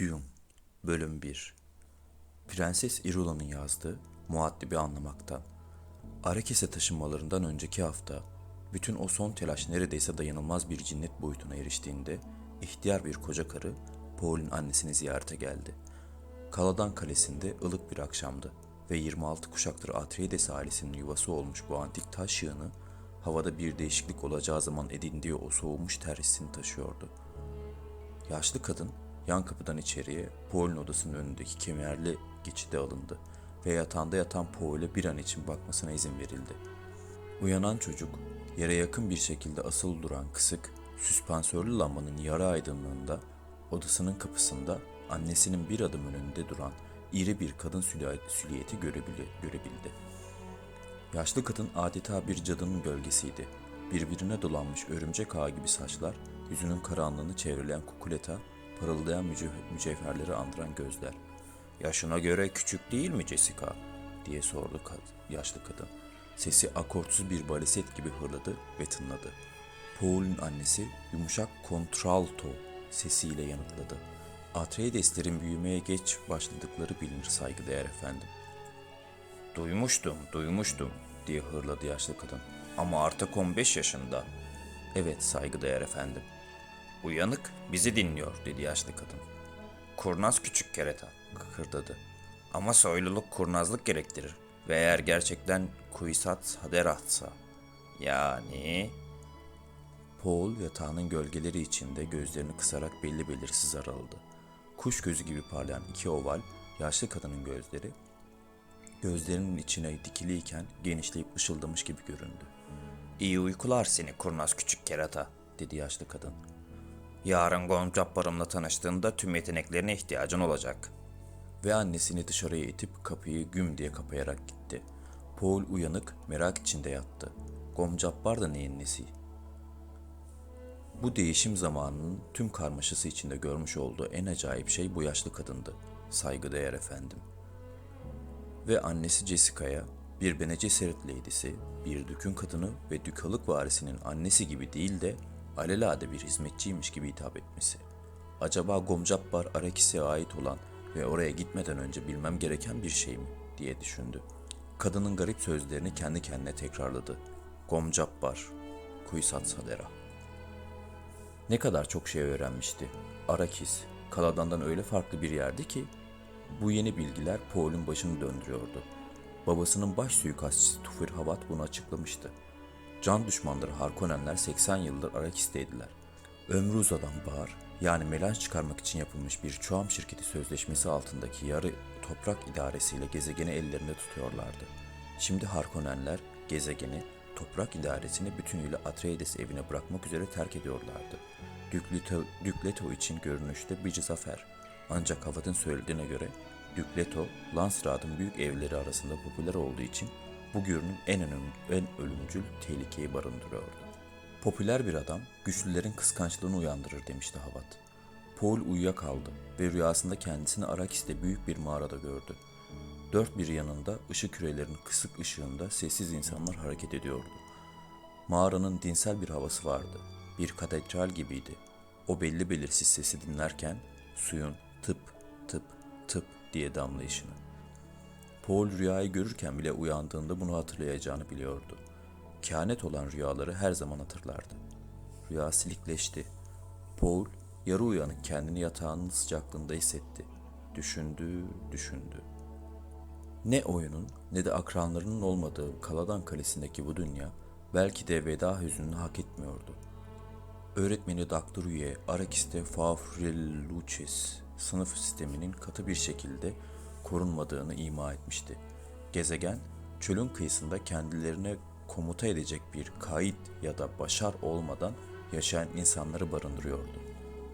Dune Bölüm 1 Prenses Irula'nın yazdığı Muaddibi anlamaktan. Arakis'e taşınmalarından önceki hafta bütün o son telaş neredeyse dayanılmaz bir cinnet boyutuna eriştiğinde ihtiyar bir koca karı Paul'ün annesini ziyarete geldi. Kaladan Kalesi'nde ılık bir akşamdı ve 26 kuşaktır Atreides ailesinin yuvası olmuş bu antik taş yığını havada bir değişiklik olacağı zaman edindiği o soğumuş ter hissini taşıyordu. Yaşlı kadın yan kapıdan içeriye Paul'un odasının önündeki kemerli geçide alındı ve yatağında yatan Paul'e bir an için bakmasına izin verildi. Uyanan çocuk yere yakın bir şekilde asılı duran kısık, süspansörlü lambanın yarı aydınlığında odasının kapısında annesinin bir adım önünde duran iri bir kadın süliyeti görebildi. Yaşlı kadın adeta bir cadının gölgesiydi. Birbirine dolanmış örümcek ağı gibi saçlar, yüzünün karanlığını çevreleyen kukuleta, parıldayan müce- mücevherleri andıran gözler. Yaşına göre küçük değil mi Jessica? diye sordu kad- yaşlı kadın. Sesi akortsuz bir baliset gibi hırladı ve tınladı. Paul'un annesi yumuşak kontralto sesiyle yanıtladı. Atreides'lerin büyümeye geç başladıkları bilinir saygıdeğer efendim. Duymuştum, duymuştum diye hırladı yaşlı kadın. Ama artık 15 yaşında. Evet saygıdeğer efendim. Uyanık, bizi dinliyor dedi yaşlı kadın. Kurnaz küçük kereta, kıkırdadı. Ama soyluluk kurnazlık gerektirir. Ve eğer gerçekten kuisat haderatsa. Yani... Paul yatağının gölgeleri içinde gözlerini kısarak belli belirsiz araladı. Kuş gözü gibi parlayan iki oval, yaşlı kadının gözleri gözlerinin içine dikiliyken genişleyip ışıldamış gibi göründü. İyi uykular seni kurnaz küçük kerata, dedi yaşlı kadın. Yarın Goncappar'ımla tanıştığında tüm yeteneklerine ihtiyacın olacak. Ve annesini dışarıya itip kapıyı güm diye kapayarak gitti. Paul uyanık, merak içinde yattı. Gomcappar da neyin nesi? Bu değişim zamanının tüm karmaşası içinde görmüş olduğu en acayip şey bu yaşlı kadındı. Saygıdeğer efendim ve annesi Jessica'ya bir Bene Gesserit lady'si, bir dükün kadını ve dükalık varisinin annesi gibi değil de alelade bir hizmetçiymiş gibi hitap etmesi. Acaba Gomcapbar Arakis'e ait olan ve oraya gitmeden önce bilmem gereken bir şey mi diye düşündü. Kadının garip sözlerini kendi kendine tekrarladı. Gomcapbar, Kuysat Sadera. Ne kadar çok şey öğrenmişti. Arakis, Kaladan'dan öyle farklı bir yerdi ki bu yeni bilgiler Paul'un başını döndürüyordu. Babasının baş suikastçısı Tufir Havat bunu açıklamıştı. Can düşmanları Harkonnenler 80 yıldır Arakis'teydiler. Ömrü uzadan bağır, yani melanj çıkarmak için yapılmış bir çoğam şirketi sözleşmesi altındaki yarı toprak idaresiyle gezegeni ellerinde tutuyorlardı. Şimdi Harkonnenler gezegeni, toprak idaresini bütünüyle Atreides evine bırakmak üzere terk ediyorlardı. Dük Leto, Dük Leto için görünüşte bir zafer. Ancak Havat'ın söylediğine göre Dük Leto, Landsraad'ın büyük evleri arasında popüler olduğu için bu görünüm en, önemli, en ölümcül tehlikeyi barındırıyordu. Popüler bir adam güçlülerin kıskançlığını uyandırır demişti Havat. Paul uyuyakaldı ve rüyasında kendisini Arakis'te büyük bir mağarada gördü. Dört bir yanında ışık kürelerinin kısık ışığında sessiz insanlar hareket ediyordu. Mağaranın dinsel bir havası vardı. Bir katedral gibiydi. O belli belirsiz sesi dinlerken suyun tıp tıp tıp diye damlayışını. Paul rüyayı görürken bile uyandığında bunu hatırlayacağını biliyordu. Kehanet olan rüyaları her zaman hatırlardı. Rüya silikleşti. Paul yarı uyanık kendini yatağının sıcaklığında hissetti. Düşündü, düşündü. Ne oyunun ne de akranlarının olmadığı Kaladan Kalesi'ndeki bu dünya belki de veda hüznünü hak etmiyordu. Öğretmeni Dr. Huye, Arakis'te Faufreluches sınıf sisteminin katı bir şekilde korunmadığını ima etmişti. Gezegen, çölün kıyısında kendilerine komuta edecek bir kayıt ya da başar olmadan yaşayan insanları barındırıyordu.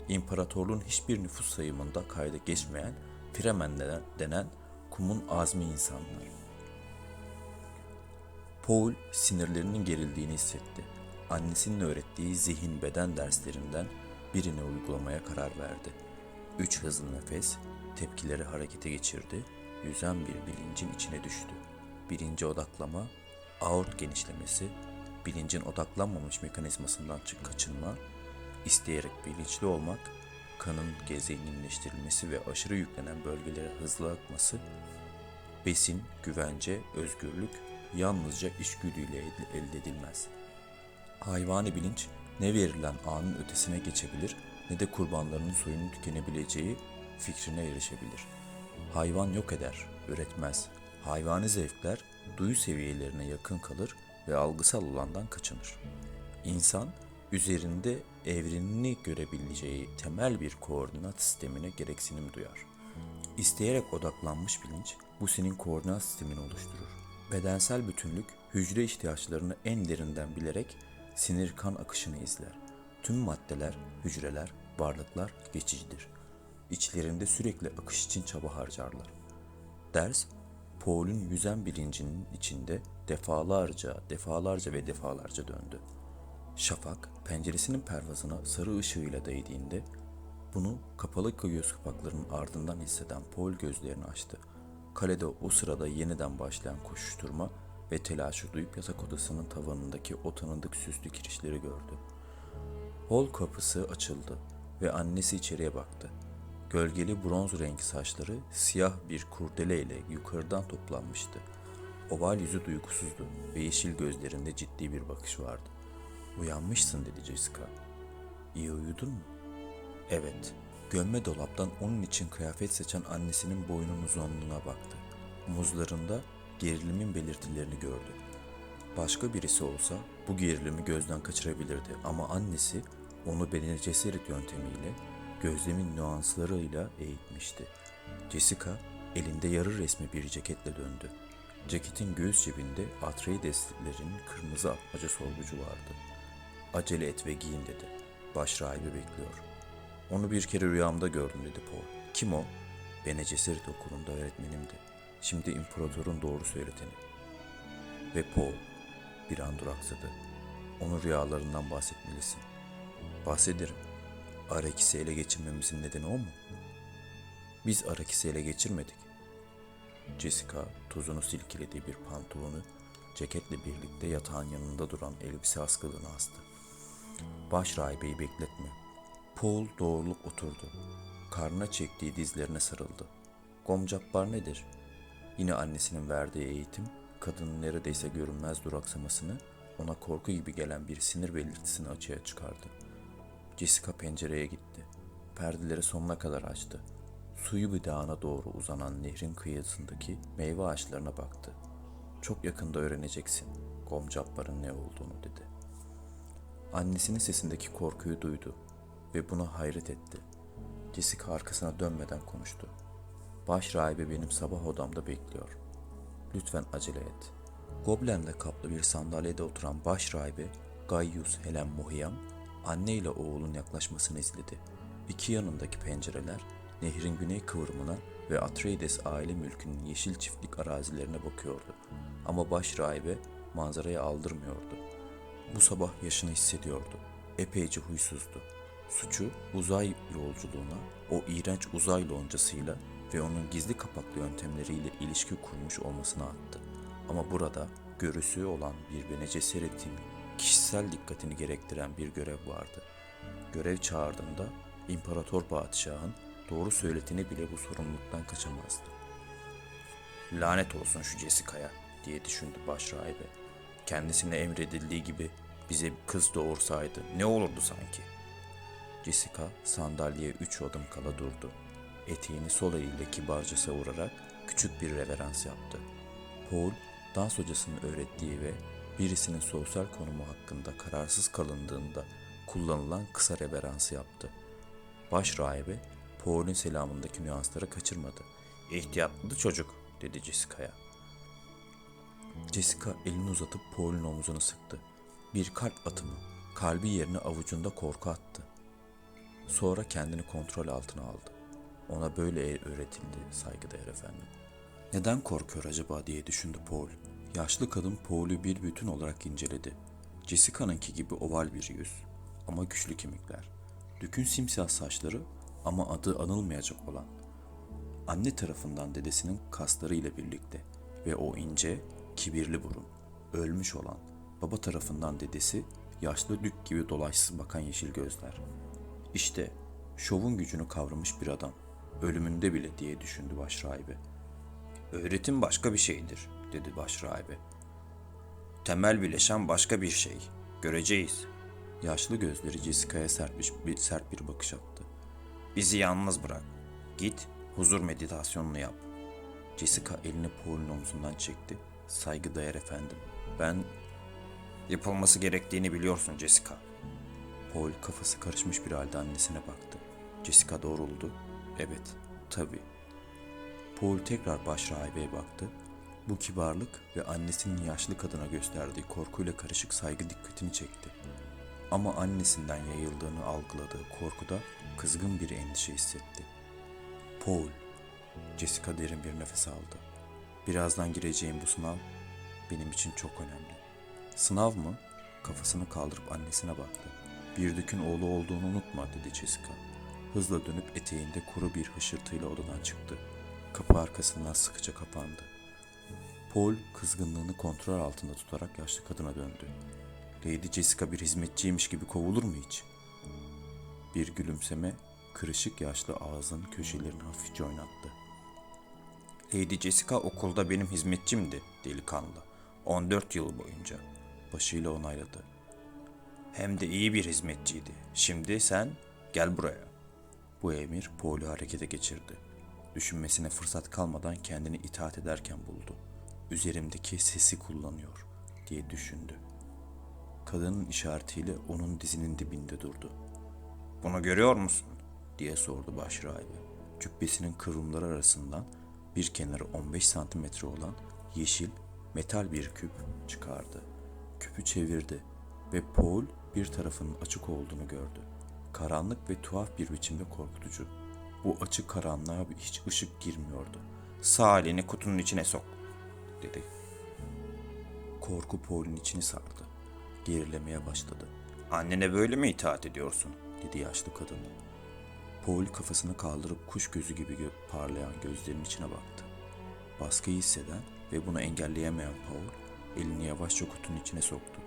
İmparatorluğun hiçbir nüfus sayımında kayda geçmeyen Fremen denen kumun azmi insanlar. Paul sinirlerinin gerildiğini hissetti. Annesinin öğrettiği zihin beden derslerinden birini uygulamaya karar verdi. Üç hızlı nefes, tepkileri harekete geçirdi, yüzen bir bilincin içine düştü. Birinci odaklama, aort genişlemesi, bilincin odaklanmamış mekanizmasından çık kaçınma, isteyerek bilinçli olmak, kanın gezeginleştirilmesi ve aşırı yüklenen bölgelere hızlı akması, besin, güvence, özgürlük yalnızca içgüdüyle elde edilmez. Hayvani bilinç ne verilen anın ötesine geçebilir ne de kurbanlarının soyunun tükenebileceği fikrine erişebilir. Hayvan yok eder, üretmez. Hayvani zevkler duyu seviyelerine yakın kalır ve algısal olandan kaçınır. İnsan üzerinde evrenini görebileceği temel bir koordinat sistemine gereksinim duyar. İsteyerek odaklanmış bilinç bu senin koordinat sistemini oluşturur. Bedensel bütünlük hücre ihtiyaçlarını en derinden bilerek sinir kan akışını izler. Tüm maddeler, hücreler, varlıklar geçicidir. İçlerinde sürekli akış için çaba harcarlar. Ders, Paul'un yüzen bilincinin içinde defalarca, defalarca ve defalarca döndü. Şafak penceresinin pervazına sarı ışığıyla değdiğinde bunu kapalı göz kapaklarının ardından hisseden Paul gözlerini açtı. Kalede o sırada yeniden başlayan koşuşturma ve telaşı duyup yatak odasının tavanındaki o tanıdık süslü kirişleri gördü. Hol kapısı açıldı ve annesi içeriye baktı. Gölgeli bronz rengi saçları siyah bir kurdele ile yukarıdan toplanmıştı. Oval yüzü duygusuzdu ve yeşil gözlerinde ciddi bir bakış vardı. Uyanmışsın dedi Jessica. İyi uyudun mu? Evet. Gömme dolaptan onun için kıyafet seçen annesinin boynun uzunluğuna baktı. Omuzlarında gerilimin belirtilerini gördü. Başka birisi olsa bu gerilimi gözden kaçırabilirdi ama annesi onu Bene Gesserit yöntemiyle gözlemin nüanslarıyla eğitmişti. Jessica elinde yarı resmi bir ceketle döndü. Ceketin göğüs cebinde Atreides'lerin kırmızı atmaca sorgucu vardı. Acele et ve giyin dedi. Baş rahibi bekliyor. Onu bir kere rüyamda gördüm dedi Paul. Kim o? Bene Gesserit okulunda öğretmenimdi. Şimdi imparatorun doğru söyleteni. Ve Paul bir an duraksadı. Onun rüyalarından bahsetmelisin. Bahsederim. Arakis'i ele geçirmemizin nedeni o mu? Biz Arakis'i ele geçirmedik. Jessica tuzunu silkelediği bir pantolonu ceketle birlikte yatağın yanında duran elbise askılığına astı. Baş rahibeyi bekletme. Paul doğrulup oturdu. Karnına çektiği dizlerine sarıldı. Gomcapbar nedir? Yine annesinin verdiği eğitim, kadının neredeyse görünmez duraksamasını, ona korku gibi gelen bir sinir belirtisini açığa çıkardı. Jessica pencereye gitti. Perdeleri sonuna kadar açtı. Suyu bir dağına doğru uzanan nehrin kıyısındaki meyve ağaçlarına baktı. Çok yakında öğreneceksin Gomcapbar'ın ne olduğunu dedi. Annesinin sesindeki korkuyu duydu ve buna hayret etti. Jessica arkasına dönmeden konuştu. Baş rahibe benim sabah odamda bekliyor. Lütfen acele et. Goblenle kaplı bir sandalyede oturan baş rahibe Gaius Helen Mohiam, anne ile oğlun yaklaşmasını izledi. İki yanındaki pencereler nehrin güney kıvrımına ve Atreides aile mülkünün yeşil çiftlik arazilerine bakıyordu. Ama baş rahibe manzaraya aldırmıyordu. Bu sabah yaşını hissediyordu. Epeyce huysuzdu. Suçu uzay yolculuğuna, o iğrenç uzay loncasıyla ve onun gizli kapaklı yöntemleriyle ilişki kurmuş olmasına attı. Ama burada görüsü olan bir Bene Gesserit'in kişisel dikkatini gerektiren bir görev vardı. Görev çağırdığında İmparator Padişah'ın doğru söyletini bile bu sorumluluktan kaçamazdı. Lanet olsun şu Jessica'ya diye düşündü baş rahibe. Kendisine emredildiği gibi bize bir kız doğursaydı ne olurdu sanki? Jessica sandalyeye üç adım kala durdu. Eteğini sol eliyle kibarca savurarak küçük bir reverans yaptı. Paul, dans hocasının öğrettiği ve birisinin sosyal konumu hakkında kararsız kalındığında kullanılan kısa reveransı yaptı. Baş rahibe, Paul'ün selamındaki nüansları kaçırmadı. İhtiyatlı çocuk, dedi Jessica'ya. Jessica elini uzatıp Paul'ün omuzunu sıktı. Bir kalp atımı, kalbi yerine avucunda korku attı. Sonra kendini kontrol altına aldı. Ona böyle öğretildi saygıdeğer efendim. Neden korkuyor acaba diye düşündü Paul. Yaşlı kadın Paul'ü bir bütün olarak inceledi. Jessica'nınki gibi oval bir yüz ama güçlü kemikler. Dükün simsiyah saçları ama adı anılmayacak olan. Anne tarafından dedesinin kasları ile birlikte ve o ince, kibirli burun, ölmüş olan. Baba tarafından dedesi yaşlı dük gibi dolaşsız bakan yeşil gözler. İşte Şovun gücünü kavramış bir adam. Ölümünde bile diye düşündü başrahibe. Öğretim başka bir şeydir, dedi başrahibe. Temel bileşen başka bir şey. Göreceğiz. Yaşlı gözleri Jessica'ya sertmiş bir, sert bir bakış attı. Bizi yalnız bırak. Git, huzur meditasyonunu yap. Jessica elini Paul'un omzundan çekti. Saygıdeğer efendim. Ben... Yapılması gerektiğini biliyorsun Jessica. Paul kafası karışmış bir halde annesine baktı. Jessica doğruldu. Evet, tabii. Paul tekrar başrahibeye baktı. Bu kibarlık ve annesinin yaşlı kadına gösterdiği korkuyla karışık saygı dikkatini çekti. Ama annesinden yayıldığını algıladığı korkuda kızgın bir endişe hissetti. Paul, Jessica derin bir nefes aldı. Birazdan gireceğim bu sınav benim için çok önemli. Sınav mı? Kafasını kaldırıp annesine baktı. Bir dükün oğlu olduğunu unutma dedi Jessica. Hızla dönüp eteğinde kuru bir hışırtıyla odadan çıktı. Kapı arkasından sıkıca kapandı. Paul kızgınlığını kontrol altında tutarak yaşlı kadına döndü. Lady Jessica bir hizmetçiymiş gibi kovulur mu hiç? Bir gülümseme kırışık yaşlı ağzının köşelerini hafifçe oynattı. Lady Jessica okulda benim hizmetçimdi delikanlı. 14 yıl boyunca. Başıyla onayladı. Hem de iyi bir hizmetçiydi. Şimdi sen gel buraya. Bu emir Paul'u harekete geçirdi. Düşünmesine fırsat kalmadan kendini itaat ederken buldu. Üzerimdeki sesi kullanıyor diye düşündü. Kadının işaretiyle onun dizinin dibinde durdu. Bunu görüyor musun? diye sordu başrahibe. Cübbesinin kıvrımları arasından bir kenarı 15 santimetre olan yeşil metal bir küp çıkardı. Küpü çevirdi ve Paul bir tarafının açık olduğunu gördü. Karanlık ve tuhaf bir biçimde korkutucu. Bu açık karanlığa hiç ışık girmiyordu. Sağ elini kutunun içine sok, dedi. Korku Paul'un içini sardı. Gerilemeye başladı. Annene böyle mi itaat ediyorsun? dedi yaşlı kadın. Paul kafasını kaldırıp kuş gözü gibi gö- parlayan gözlerinin içine baktı. Baskıyı hisseden ve bunu engelleyemeyen Paul elini yavaşça kutunun içine soktu.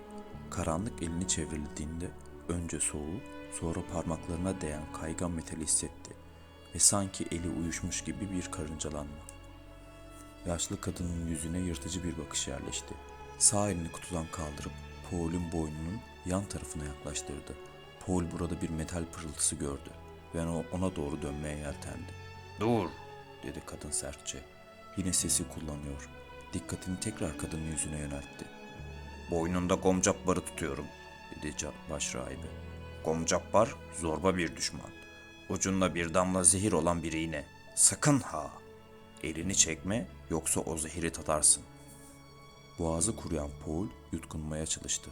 Karanlık elini çevrildiğinde önce soğuğu sonra parmaklarına değen kaygan metali hissetti ve sanki eli uyuşmuş gibi bir karıncalanma. Yaşlı kadının yüzüne yırtıcı bir bakış yerleşti. Sağ elini kutudan kaldırıp Paul'un boynunun yan tarafına yaklaştırdı. Paul burada bir metal pırıltısı gördü ve ona doğru dönmeye yeltendi. Dur, dedi kadın sertçe. Yine sesi kullanıyor. Dikkatini tekrar kadının yüzüne yöneltti. Boynunda gomcap barı tutuyorum, dedi başrahibe. Gomcap bar zorba bir düşman. Ucunda bir damla zehir olan bir iğne. Sakın ha! Elini çekme yoksa o zehiri tadarsın. Boğazı kuruyan Paul yutkunmaya çalıştı.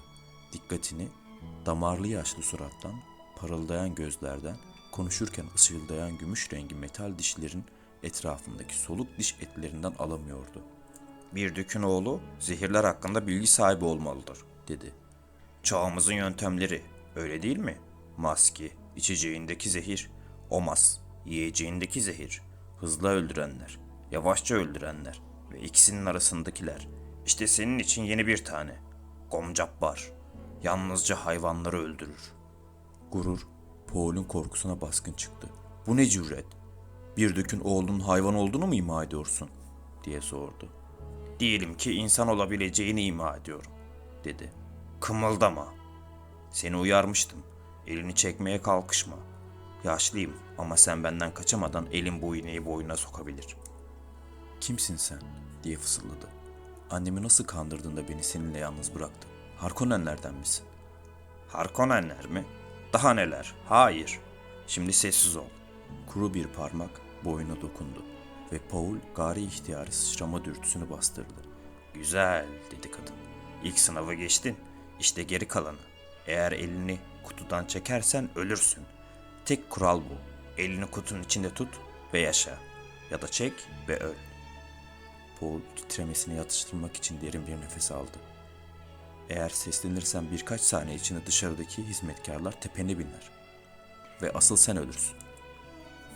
Dikkatini damarlı yaşlı surattan, parıldayan gözlerden, konuşurken ısıldayan gümüş rengi metal dişlerin etrafındaki soluk diş etlerinden alamıyordu. Bir dükün oğlu zehirler hakkında bilgi sahibi olmalıdır, dedi. Çağımızın yöntemleri, öyle değil mi? Maski, içeceğindeki zehir, omas, yiyeceğindeki zehir, hızlı öldürenler, yavaşça öldürenler ve ikisinin arasındakiler. İşte senin için yeni bir tane. Gomcapbar. Yalnızca hayvanları öldürür. Gurur, Paul'un korkusuna baskın çıktı. Bu ne cüret? Bir dükün oğlunun hayvan olduğunu mu ima ediyorsun? diye sordu. Diyelim ki insan olabileceğini ima ediyorum, dedi. Kımıldama. Seni uyarmıştım. Elini çekmeye kalkışma. Yaşlıyım ama sen benden kaçamadan elin bu iğneyi boynuna sokabilir. Kimsin sen? diye fısıldadı. Annemi nasıl kandırdın da beni seninle yalnız bıraktın? Harkonnenlerden misin? Harkonnenler mi? Daha neler? Hayır. Şimdi sessiz ol. Kuru bir parmak boynuna dokundu ve Paul gari ihtiyarı sıçrama dürtüsünü bastırdı. Güzel dedi kadın. İlk sınavı geçtin. İşte geri kalanı. Eğer elini kutudan çekersen ölürsün. Tek kural bu. Elini kutunun içinde tut ve yaşa. Ya da çek ve öl. Paul titremesini yatıştırmak için derin bir nefes aldı. Eğer seslenirsen birkaç saniye içinde dışarıdaki hizmetkarlar tepene biner. Ve asıl sen ölürsün.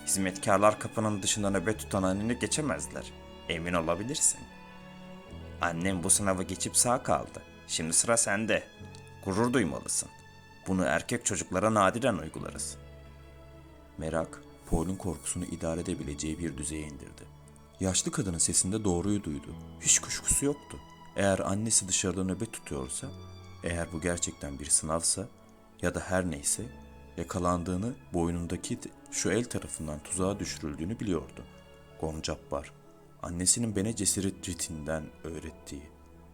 Hizmetkarlar kapının dışında nöbet tutan anneni geçemezler. Emin olabilirsin. Annem bu sınavı geçip sağ kaldı. Şimdi sıra sende. Gurur duymalısın. Bunu erkek çocuklara nadiren uygularız. Merak, Paul'un korkusunu idare edebileceği bir düzeye indirdi. Yaşlı kadının sesinde doğruyu duydu. Hiç kuşkusu yoktu. Eğer annesi dışarıda nöbet tutuyorsa, eğer bu gerçekten bir sınavsa ya da her neyse yakalandığını boynundaki şu el tarafından tuzağa düşürüldüğünü biliyordu. Goncabbar, annesinin Bene Gesserit ritinden öğrettiği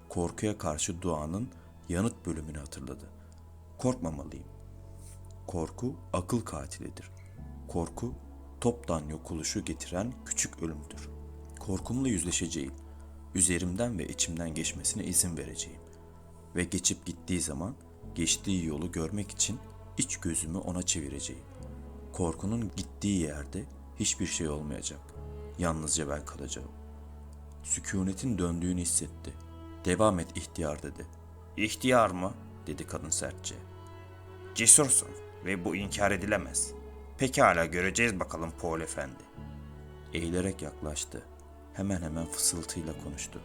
korkuya karşı duanın yanıt bölümünü hatırladı. Korkmamalıyım. Korku akıl katilidir. Korku toptan yok oluşu getiren küçük ölümdür. Korkumla yüzleşeceğim. Üzerimden ve içimden geçmesine izin vereceğim. Ve geçip gittiği zaman geçtiği yolu görmek için iç gözümü ona çevireceğim. Korkunun gittiği yerde hiçbir şey olmayacak. Yalnızca ben kalacağım. Sükunetin döndüğünü hissetti. Devam et ihtiyar dedi. İhtiyar mı? dedi kadın sertçe. Cesursun ve bu inkar edilemez. Pekala göreceğiz bakalım Paul Efendi. Eğilerek yaklaştı. Hemen hemen fısıltıyla konuştu.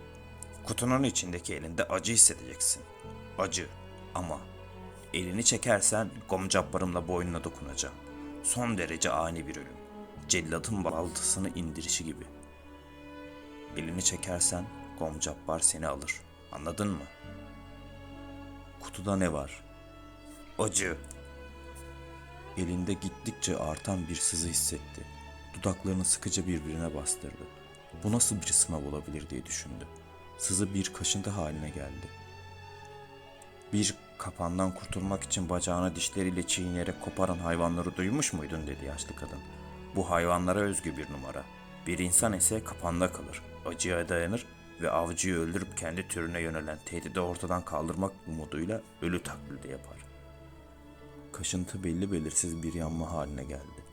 Kutunun içindeki elinde acı hissedeceksin. Acı ama elini çekersen gomcabbarımla boynuna dokunacağım. Son derece ani bir ölüm. Cellatın baltısını indirişi gibi. Elini çekersen gomcabbar seni alır. Anladın mı? Kutuda ne var? Acı. Elinde gittikçe artan bir sızı hissetti. Dudaklarını sıkıca birbirine bastırdı. Bu nasıl bir sınav olabilir diye düşündü. Sızı bir kaşıntı haline geldi. Bir kapandan kurtulmak için bacağını dişleriyle çiğneyerek koparan hayvanları duymuş muydun dedi yaşlı kadın. Bu hayvanlara özgü bir numara. Bir insan ise kapanda kalır, acıya dayanır ve avcıyı öldürüp kendi türüne yönelen tehdidi ortadan kaldırmak umuduyla ölü taklidi yapar. Kaşıntı belli belirsiz bir yanma haline geldi.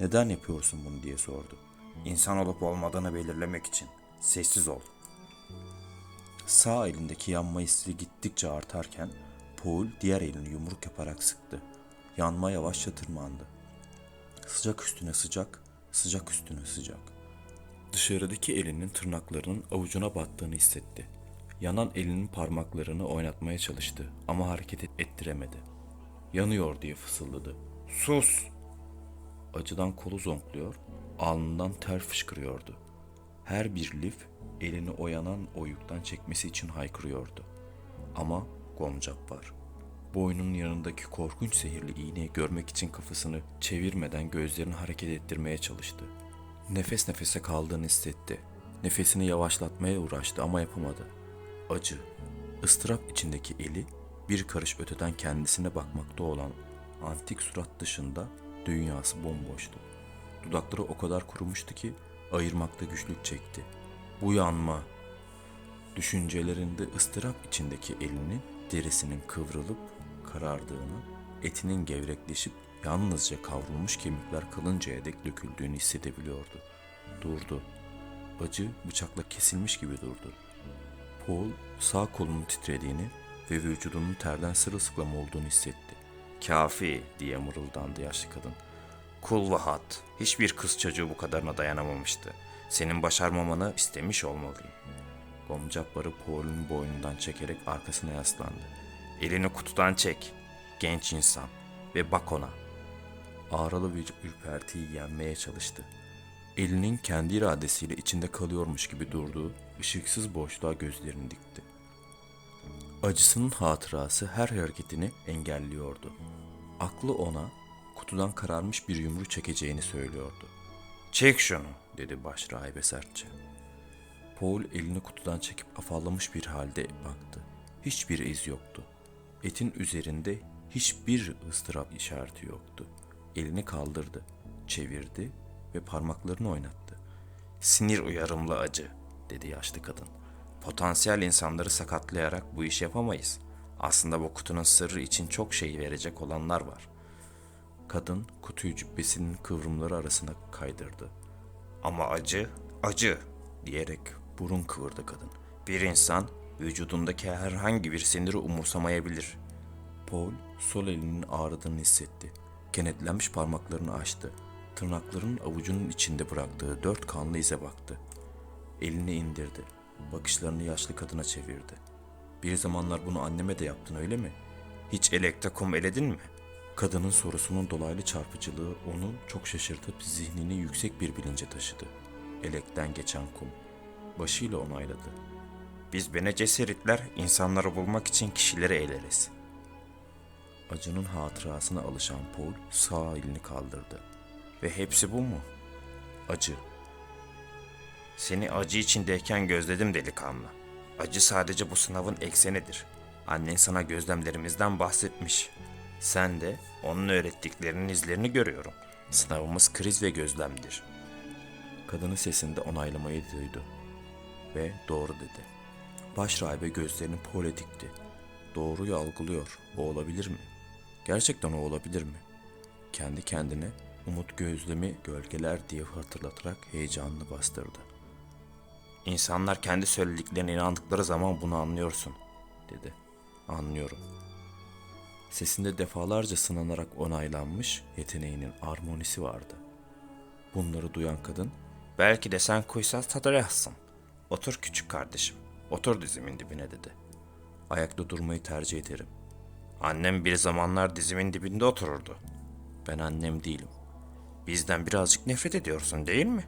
Neden yapıyorsun bunu diye sordu. İnsan olup olmadığını belirlemek için. Sessiz ol. Sağ elindeki yanma hissi gittikçe artarken Paul diğer elini yumruk yaparak sıktı. Yanma yavaşça tırmandı. Sıcak üstüne sıcak, sıcak üstüne sıcak. Dışarıdaki elinin tırnaklarının avucuna battığını hissetti. Yanan elinin parmaklarını oynatmaya çalıştı ama hareket et- ettiremedi. Yanıyor diye fısıldadı. Sus! Acıdan kolu zonkluyor, alnından ter fışkırıyordu. Her bir lif elini o yanan oyuktan çekmesi için haykırıyordu. Ama Gomcabbar, boynunun yanındaki korkunç zehirli iğneyi görmek için kafasını çevirmeden gözlerini hareket ettirmeye çalıştı. Nefes nefese kaldığını hissetti. Nefesini yavaşlatmaya uğraştı ama yapamadı. Acı, ıstırap içindeki eli bir karış öteden kendisine bakmakta olan antik surat dışında dünyası bomboştu. Dudakları o kadar kurumuştu ki ayırmakta güçlük çekti. Bu yanma, düşüncelerinde ıstırap içindeki elinin derisinin kıvrılıp karardığını, etinin gevrekleşip yalnızca kavrulmuş kemikler kalıncaya dek döküldüğünü hissedebiliyordu. Durdu. Acı bıçakla kesilmiş gibi durdu. Paul sağ kolunun titrediğini ve vücudunun terden sırılsıklam olduğunu hissetti. Kafi diye mırıldandı yaşlı kadın. Kul vahat. Hiçbir kız çocuğu bu kadarına dayanamamıştı. Senin başarmamanı istemiş olmalıyım. Gomcapbarı Paul'un boynundan çekerek arkasına yaslandı. Elini kutudan çek. Genç insan. Ve bak ona. Ağralı bir ürpertiyi yenmeye çalıştı. Elinin kendi iradesiyle içinde kalıyormuş gibi durduğu ışıksız boşluğa gözlerini dikti. Acısının hatırası her hareketini engelliyordu. Aklı ona kutudan kararmış bir yumru çekeceğini söylüyordu. Çek şunu. dedi baş rahibe sertçe. Paul elini kutudan çekip afallamış bir halde baktı. Hiçbir iz yoktu. Etin üzerinde hiçbir ıstırap işareti yoktu. Elini kaldırdı, çevirdi ve parmaklarını oynattı. Sinir uyarımlı acı, dedi yaşlı kadın. Potansiyel insanları sakatlayarak bu iş yapamayız. Aslında bu kutunun sırrı için çok şey verecek olanlar var. Kadın kutuyu cübbesinin kıvrımları arasına kaydırdı. Ama acı, acı. Diyerek burun kıvırdı kadın. Bir insan vücudundaki herhangi bir siniri umursamayabilir. Paul sol elinin ağrıdığını hissetti. Kenetlenmiş parmaklarını açtı. Tırnaklarının avucunun içinde bıraktığı dört kanlı ize baktı. Elini indirdi. Bakışlarını yaşlı kadına çevirdi. Bir zamanlar bunu anneme de yaptın öyle mi? Hiç elekte kum eledin mi? Kadının sorusunun dolaylı çarpıcılığı onu çok şaşırtıp zihnini yüksek bir bilince taşıdı. Elekten geçen kum. Başıyla onayladı. Biz Bene Gesseritler insanları bulmak için kişileri eleriz. Acının hatırasına alışan Paul sağ elini kaldırdı. Ve hepsi bu mu? Acı. Seni acı içindeyken gözledim delikanlı. Acı sadece bu sınavın eksenidir. Annen sana gözlemlerimizden bahsetmiş. Sen de onun öğrettiklerinin izlerini görüyorum. Sınavımız kriz ve gözlemdir. Kadının sesinde onaylamayı duydu. Ve doğru dedi. Başrahibe gözlerini Paul'e dikti. Doğruyu algılıyor. O olabilir mi? Gerçekten o olabilir mi? Kendi kendine umut gözlemi gölgeler diye hatırlatarak heyecanını bastırdı. İnsanlar kendi söylediklerine inandıkları zaman bunu anlıyorsun. dedi. Anlıyorum. Sesinde defalarca sınanarak onaylanmış yeteneğinin armonisi vardı. Bunları duyan kadın Belki de sen kuysal satıracaksın. Otur küçük kardeşim. Otur dizimin dibine dedi. ayakta durmayı tercih ederim. Annem bir zamanlar dizimin dibinde otururdu. Ben annem değilim. Bizden birazcık nefret ediyorsun değil mi?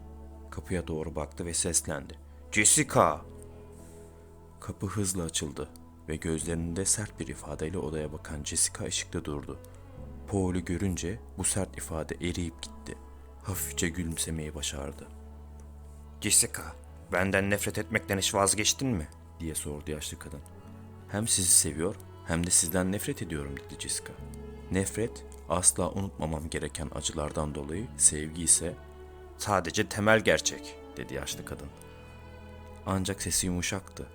Kapıya doğru baktı ve seslendi. Jessica! Kapı hızla açıldı ve gözlerinde sert bir ifadeyle odaya bakan Jessica ışıkta durdu. Paul'ü görünce bu sert ifade eriyip gitti. Hafifçe gülümsemeyi başardı Jessica, benden nefret etmekten hiç vazgeçtin mi? diye sordu yaşlı kadın. Hem sizi seviyor hem de sizden nefret ediyorum dedi Jessica. Nefret asla unutmamam gereken acılardan dolayı, sevgi ise Sadece temel gerçek. dedi yaşlı kadın. Ancak sesi yumuşaktı.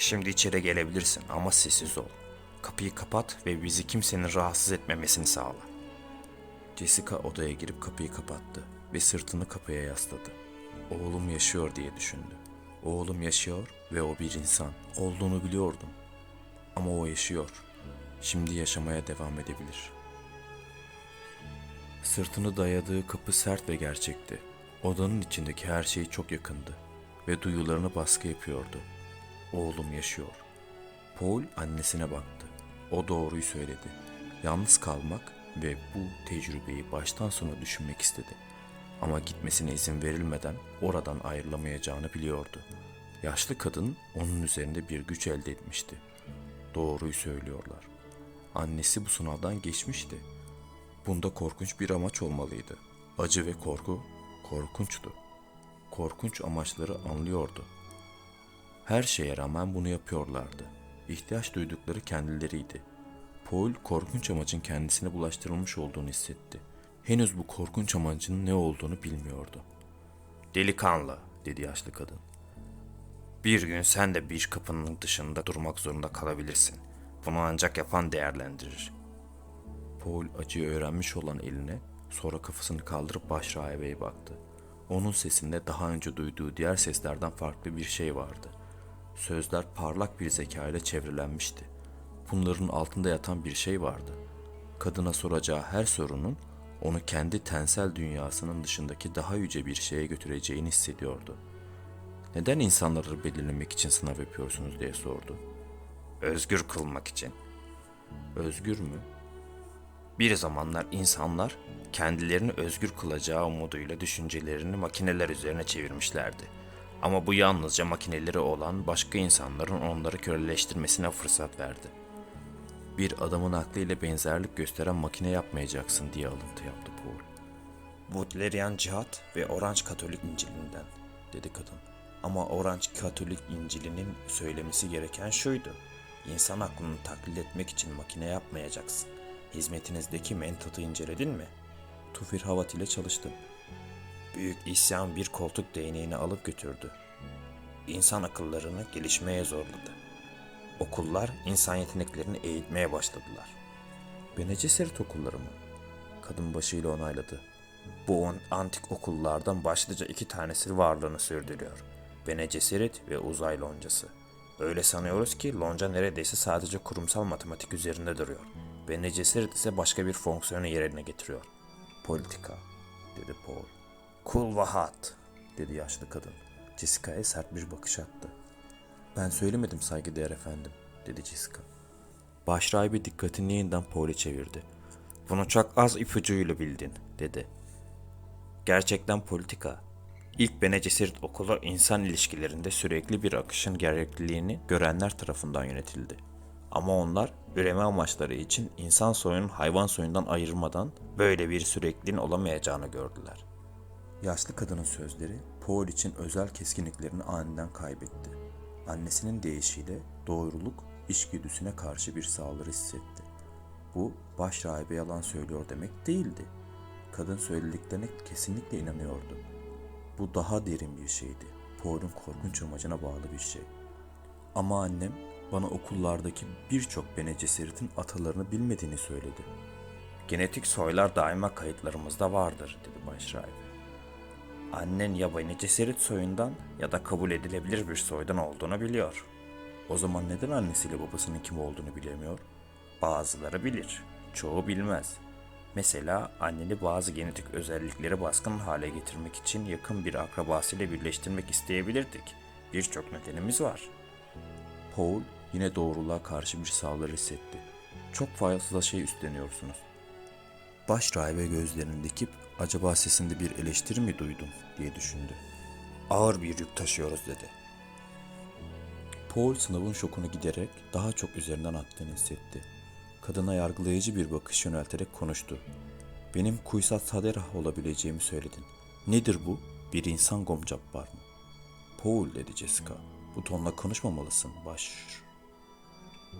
Şimdi içeri gelebilirsin ama sessiz ol. Kapıyı kapat ve bizi kimsenin rahatsız etmemesini sağla. Jessica odaya girip kapıyı kapattı ve sırtını kapıya yasladı. Oğlum yaşıyor diye düşündü. Oğlum yaşıyor ve o bir insan. Olduğunu biliyordum. Ama o yaşıyor. Şimdi yaşamaya devam edebilir. Sırtını dayadığı kapı sert ve gerçekti. Odanın içindeki her şey çok yakındı ve duyularını baskı yapıyordu. Oğlum yaşıyor. Paul annesine baktı. O doğruyu söyledi. Yalnız kalmak ve bu tecrübeyi baştan sona düşünmek istedi. Ama gitmesine izin verilmeden oradan ayrılamayacağını biliyordu. Yaşlı kadın onun üzerinde bir güç elde etmişti. Doğruyu söylüyorlar. Annesi bu sınavdan geçmişti. Bunda korkunç bir amaç olmalıydı. Acı ve korku korkunçtu. Korkunç amaçları anlıyordu. Her şeye rağmen bunu yapıyorlardı. İhtiyaç duydukları kendileriydi. Paul korkunç amacın kendisine bulaştırılmış olduğunu hissetti. Henüz bu korkunç amacın ne olduğunu bilmiyordu. Delikanlı, Dedi yaşlı kadın. bir gün sen de bir kapının dışında durmak zorunda kalabilirsin. Bunu ancak yapan değerlendirir. Paul acıyı öğrenmiş olan eline sonra kafasını kaldırıp başrahibeye baktı. Onun sesinde daha önce duyduğu diğer seslerden farklı bir şey vardı. Sözler parlak bir zeka ile çevrelenmişti. Bunların altında yatan bir şey vardı. Kadına soracağı her sorunun onu kendi tensel dünyasının dışındaki daha yüce bir şeye götüreceğini hissediyordu. Neden insanları belirlemek için sınav yapıyorsunuz diye sordu. Özgür kılmak için. Özgür mü? Bir zamanlar insanlar kendilerini özgür kılacağı umuduyla düşüncelerini makineler üzerine çevirmişlerdi. Ama bu yalnızca makineleri olan başka insanların onları köleleştirmesine fırsat verdi. Bir adamın aklıyla benzerlik gösteren makine yapmayacaksın diye alıntı yaptı Paul. Butlerian Cihat ve Orange Katolik İncil'inden. Dedi kadın. Ama Orange Katolik İncil'inin söylemesi gereken şuydu. İnsan aklını taklit etmek için makine yapmayacaksın. Hizmetinizdeki mentatı inceledin mi? Tufir Havat ile çalıştım. Büyük isyan bir koltuk değneğini alıp götürdü. İnsan akıllarını gelişmeye zorladı. Okullar insan yeteneklerini eğitmeye başladılar. Bene Gesserit okulları mı? Kadın başıyla onayladı. Bu on antik okullardan başlıca iki tanesi varlığını sürdürüyor. Bene Gesserit ve uzay loncası. Öyle sanıyoruz ki lonca neredeyse sadece kurumsal matematik üzerinde duruyor. Bene Gesserit ise başka bir fonksiyonu yerine getiriyor. Politika, dedi Paul. Kul vahat. Dedi yaşlı kadın. Jessica'ya sert bir bakış attı. Ben söylemedim saygıdeğer efendim, dedi Jessica. Başrahibi dikkatini yeniden Paul'e çevirdi. Bunu çok az ipucuyla bildin, dedi. Gerçekten politika. İlk Bene Gesserit okulu insan ilişkilerinde sürekli bir akışın gerekliliğini görenler tarafından yönetildi. Ama onlar üreme amaçları için insan soyunun hayvan soyundan ayırmadan böyle bir sürekliliğin olamayacağını gördüler. Yaşlı kadının sözleri Paul için özel keskinliklerini aniden kaybetti. Annesinin deyişiyle doğruluk içgüdüsüne karşı bir saldırı hissetti. Bu baş rahibe yalan söylüyor demek değildi. Kadın söylediklerine kesinlikle inanıyordu. Bu daha derin bir şeydi. Paul'un korkunç amacına bağlı bir şey. Ama annem bana okullardaki birçok Bene Gesserit'in atalarını bilmediğini söyledi. Genetik soylar daima kayıtlarımızda vardır, dedi başrahibe. Annen ya Bene Gesserit soyundan ya da kabul edilebilir bir soydan olduğunu biliyor. O zaman neden annesiyle babasının kim olduğunu bilemiyor? Bazıları bilir, çoğu bilmez. Mesela anneni bazı genetik özellikleri baskın hale getirmek için yakın bir akrabasıyla birleştirmek isteyebilirdik. Birçok nedenimiz var. Paul yine doğruluğa karşı bir saldırı hissetti. Çok fazla şey üstleniyorsunuz. Baş rahibe gözlerini dikip acaba sesinde bir eleştiri mi duydum diye düşündü. Ağır bir yük taşıyoruz dedi. Paul sınavın şokunu giderek daha çok üzerinden attığını hissetti. Kadına yargılayıcı bir bakış yönelterek konuştu. Benim Kuysat Saderah olabileceğimi söyledin. Nedir bu? Bir insan gomcap var mı? Paul dedi Jessica. Bu tonla konuşmamalısın baş.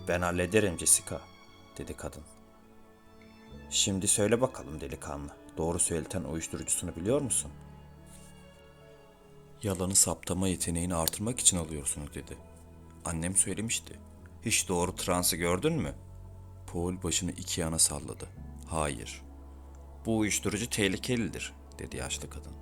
Ben hallederim Jessica, dedi kadın. Şimdi söyle bakalım delikanlı, doğru söyleten uyuşturucusunu biliyor musun? Yalanı saptama yeteneğini artırmak için alıyorsunuz dedi. Annem söylemişti. Hiç doğru transı gördün mü? Paul başını iki yana salladı. Hayır. Bu uyuşturucu tehlikelidir, dedi yaşlı kadın.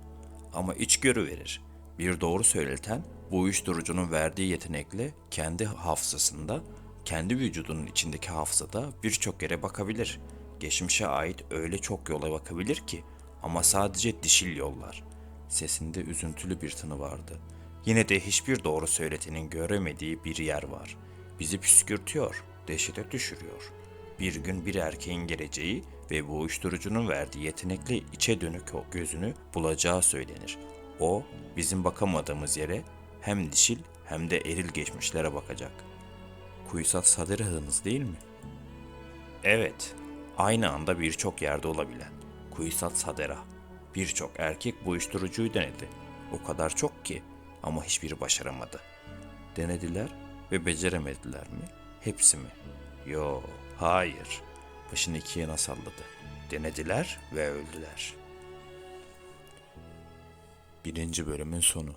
Ama içgörü verir. Bir doğru söyleten bu uyuşturucunun verdiği yetenekle kendi hafızasında, kendi vücudunun içindeki hafızada birçok yere bakabilir. Geçmişe ait öyle çok yola bakabilir ki ama sadece dişil yollar. Sesinde üzüntülü bir tını vardı. Yine de hiçbir doğru söyletenin göremediği bir yer var. Bizi püskürtüyor, dehşete düşürüyor. Bir gün bir erkeğin geleceği ve bu uyuşturucunun verdiği yetenekle içe dönük o gözünü bulacağı söylenir. O, bizim bakamadığımız yere hem dişil hem de eril geçmişlere bakacak. Kuysat Saderah'ınız değil mi? Evet, aynı anda birçok yerde olabilen. Kuysat Sadera. Birçok erkek bu uyuşturucuyu denedi. O kadar çok ki ama hiçbiri başaramadı. Denediler ve beceremediler mi? Hepsi mi? Yo, hayır. Başını iki yana salladı. Denediler ve öldüler. Birinci bölümün sonu.